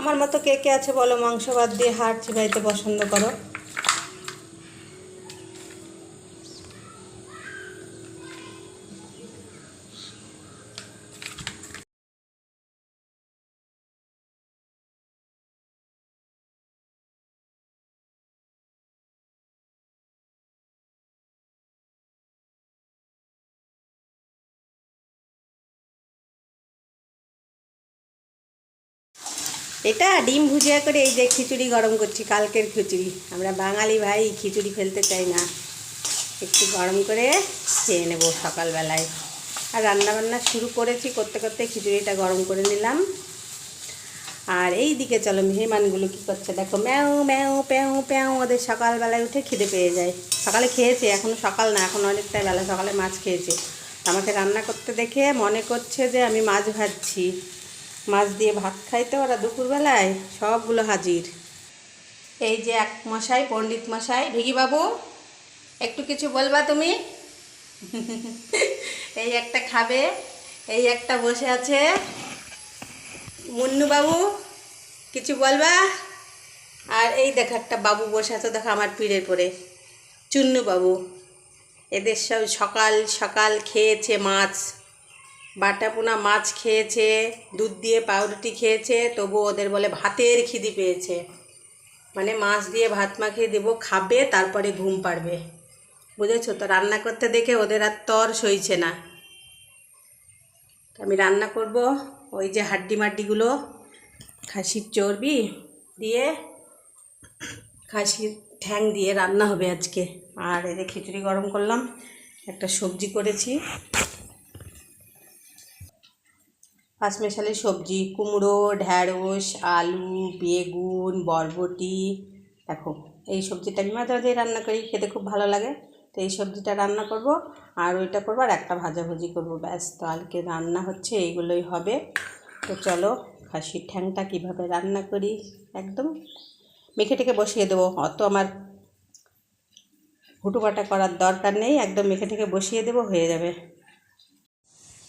আমার মতো কে কে আছে বলো? মাংস বাদ দিয়ে হাড় চিবাইতে পছন্দ করো। এটা ডিম ভুজিয়া করে এই যে খিচুড়ি গরম করছি, কালকের খিচুড়ি। আমরা বাঙালি ভাই খিচুড়ি ফেলতে চাই না। একটু গরম করে খেয়ে নেব সকালবেলায়। আর রান্না বান্না শুরু করেছি, করতে করতে খিচুড়িটা গরম করে নিলাম। আর এই দিকে চলো, মেহমানগুলো কী করছে? দেখো, ম্যাও ম্যাও, প্যাও প্যাও, ওদের সকালবেলায় উঠে খিদে পেয়ে যায়। সকালে খেয়েছে এখনও সকাল না, এখন অনেকটাই বেলা, সকালে মাছ খেয়েছে। আমাকে রান্না করতে দেখে মনে করছে যে আমি মাছ ভাজছি। মাছ দিয়ে ভাত খাইতে ওরা দুপুরবেলায়, সবগুলো হাজির। এই যে এক মশাই, পণ্ডিত মশাই ভিগি বাবু একটু কিছু বলবা তুমি? এই একটা খাবে, এই একটা বসে আছে। মুন্নু বাবু কিছু বলবা? আর এই দেখো একটা বাবু বসে আছে, দেখো আমার পিঠের পরে। চুন্নু বাবু এদের সব সকাল সকাল খেয়েছে মাছ। বাটা পোনা মাছ খেয়েছে, দুধ দিয়ে পাউরুটি খেয়েছে তবু ওদের বলে ভাতের খিদি পেয়েছে। মানে মাছ দিয়ে ভাত মাখিয়ে দেবো, খাবে, তারপরে ঘুম পাড়বে। বুঝেছ? তো রান্না করতে দেখে ওদের আর তর সইছে না। আমি রান্না করব, ওই যে হাড্ডি মাড্ডিগুলো, খাসির চর্বি দিয়ে, খাসির ঠ্যাং দিয়ে রান্না হবে আজকে। আর যে খিচুড়ি গরম করলাম, একটা সবজি করেছি। পাঁচমেশালি সবজি, কুমড়ো, ঢ্যাঁড়স, আলু, বেগুন, বরবটি, দেখো, এই সবজিটা আমি মাঝে মাঝেই রান্না করি, খেতে খুব ভালো লাগে। তো এই সবজিটা রান্না করব, আর ওইটা করব আর একটা ভাজাভুজি করব, ব্যাস। তো আজকে রান্না হচ্ছে, এইগুলোই হবে। তো চলো, খাসির ঠ্যাংটা কীভাবে রান্না করি, একদম মেখে টেকে বসিয়ে দেবো। অত আমার হুটুপাটা করার দরকার নেই, একদম মেখে টেকে বসিয়ে দেবো, হয়ে যাবে।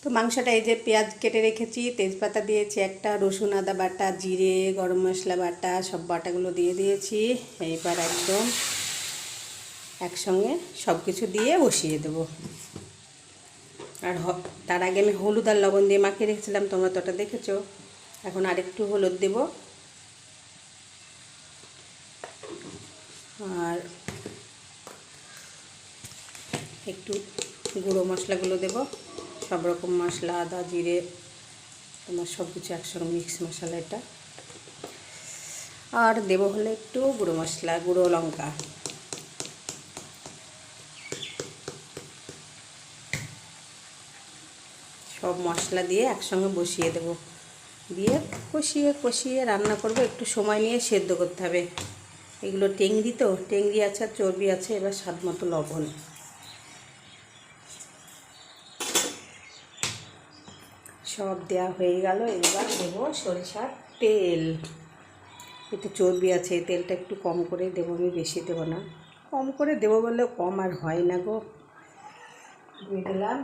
তো মাংসটা এই যে পেঁয়াজ কেটে রেখেছি, তেজপাতা দিয়েছি একটা, রসুন, আদা বাটা, জিরে, গরম মশলা বাটা, সব বাটাগুলো দিয়ে দিয়েছি। এইবার একদম একসঙ্গে সব কিছু দিয়ে বসিয়ে দেব। আর তার আগে আমি হলুদ আর লবণ দিয়ে মাখিয়ে রেখেছিলাম, তোমরা তো ওটা দেখেছ। এখন আরেকটু হলুদ দেব। আর একটু গুঁড়ো মশলাগুলো দেবো। সব রকম মশলা, আদা, জিরে, তোমার সব কিছু একসঙ্গে মিক্স মশলা এটা। আর দেবো হলে একটু গুঁড়ো মশলা, গুঁড়ো লঙ্কা। সব মশলা দিয়ে একসঙ্গে বসিয়ে দেব। দিয়ে কষিয়ে কষিয়ে রান্না করব। একটু সময় নিয়ে সেদ্ধ করতে হবে। এগুলো টেংরি তো, টেংরি আছে চর্বি আছে, এবার স্বাদ মতো লবণ। সব দেওয়া হয়ে গেল। এবার দেবো সরিষার তেল। একটু চর্বি আছে, তেলটা একটু কম করে দেবো, আমি বেশি দেবো না। কম করে দেবো বললেও কম আর হয় না গো। দিয়ে দিলাম।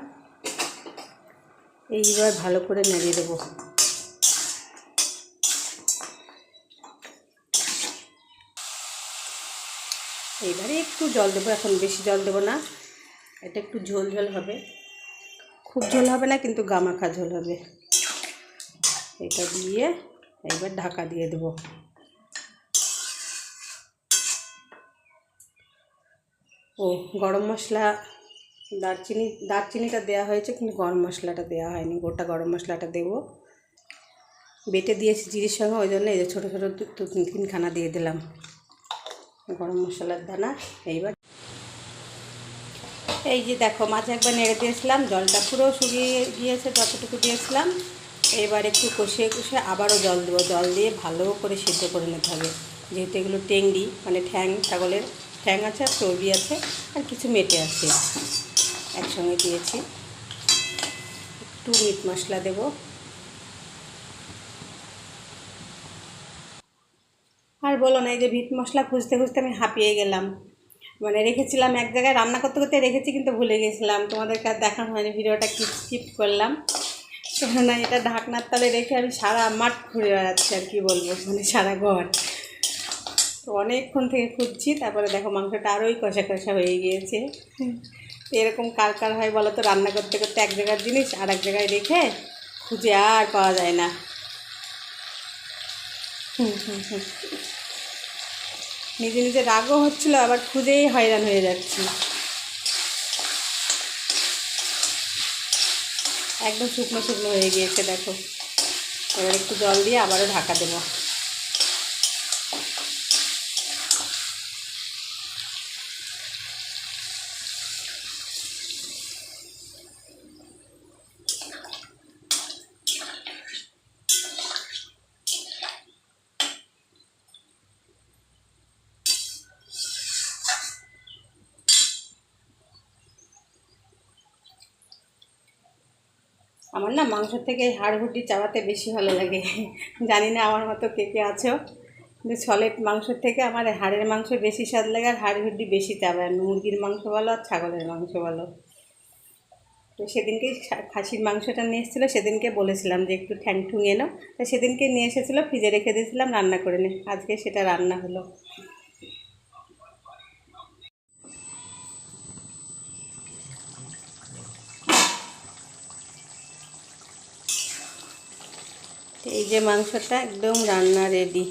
এইবার ভালো করে নেড়ে দেবো। এবারে একটু জল দেবো, এখন বেশি জল দেবো না। এটা একটু ঝোল ঝোল হবে। খুব ঝোল হবে না, কিন্তু গামাখা ঝোল হবে। এটা দিয়ে এবার ঢাকা দিয়ে দেব। ও, গরম মশলা, দারচিনি, দারচিনিটা দেওয়া হয়েছে, কিন্তু গরম মশলাটা দেওয়া হয়নি। গোটা গরম মশলাটা দেবো। বেটে দিয়েছি জিরির সঙ্গে ওই জন্য এই যে ছোটো ছোটো দু- দু তিন তিনখানা দিয়ে দিলাম। গরম মশলার দানা, এইবার এই যে দেখো, মাঝে একবার নেড়ে দিয়েছিলাম জলটা পুরো শুকিয়ে গিয়েছে, যতটুকু দিয়েছিলাম এবার একটু কষিয়ে কষিয়ে আবারও জল দেবো। জল দিয়ে ভালো করে সিদ্ধ করে নিতে হবে। যেহেতু এগুলো টেংরি মানে ঠ্যাং, ছাগলের ঠ্যাং আছে, আর চর্বি আছে, আর কিছু মেটে আছে। একসঙ্গে দিয়েছি। একটু মিট মশলা দেবো। আর বলো না, এই যে ভিট মশলা খুঁজতে খুঁজতে আমি হাঁপিয়ে গেলাম। মানে রেখেছিলাম এক জায়গায়, রান্না করতে করতে রেখেছি কিন্তু ভুলে গেছিলাম। তোমাদেরকে আর দেখানো হয়নি, ভিডিওটা কি স্কিপ করলাম। না, এটা ঢাকনার তলে রেখে আমি সারা মাঠ ঘুরে বেড়াচ্ছি আর কি বলব মানে সারা ঘর। তো অনেকক্ষণ থেকে খুঁজছি, তারপরে দেখো মাংসটা আরোই কষা কষা হয়ে গিয়েছে। এরকম কার কার হয় বলো তো, রান্না করতে করতে এক জায়গার জিনিস আর এক জায়গায় রেখে খুঁজে আর পাওয়া যায় না। হুম হুম হুম। নিজে নিজে রাগও হচ্ছিল, আবার খুঁজেই হয়রান হয়ে যাচ্ছি। একদম শুকনো শুকনো হয়ে গিয়েছে, দেখো। এবার একটু জল দিয়ে আবারও ঢাকা দেবো। আমার না মাংসর থেকে এই হাড় হুড্ডি চাবাতে বেশি ভালো লাগে। জানি না আমার মতো কে কে আছো। কিন্তু সলিড মাংসর থেকে আমার হাড়ের মাংস বেশি স্বাদ লাগে আর হাড় হুড্ডি বেশি চাবায় মুরগির মাংস বলো আর ছাগলের মাংস বলো। তো সেদিনকে খাসির মাংসটা নিয়ে এসেছিল, সেদিনকে বলেছিলাম যে একটু ঠ্যাং ঠুং এনো। তো সেদিনকে নিয়ে এসেছিল, ফ্রিজে রেখে দিয়েছিলাম, রান্না করে নে। আজকে সেটা রান্না হলো। এই যে মাংসটা একদম রান্না রেডি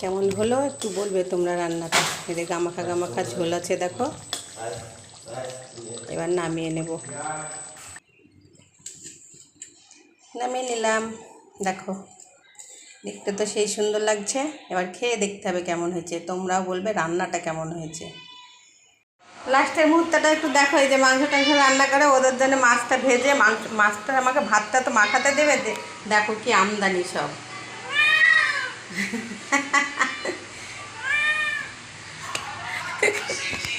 কেমন হলো? একটু বলবে তোমরা রান্নাটা। এদের গামাখা গামাখা ঝোল আছে, দেখো। এবার নামিয়ে নেব। নামিয়ে নিলাম। দেখো, দেখতে তো সেই সুন্দর লাগছে। এবার খেয়ে দেখতে হবে কেমন হয়েছে। তোমরাও বলবে রান্নাটা কেমন হয়েছে। লাস্টের মুহূর্তটা একটু দেখো, এই যে মাংস টাংস রান্না করে, ওদের জন্য মাছটা ভেজে, মাংস, মাছটা আমাকে ভাতটা তো মাখাতে দেবে দেখো কি আমদানি সব।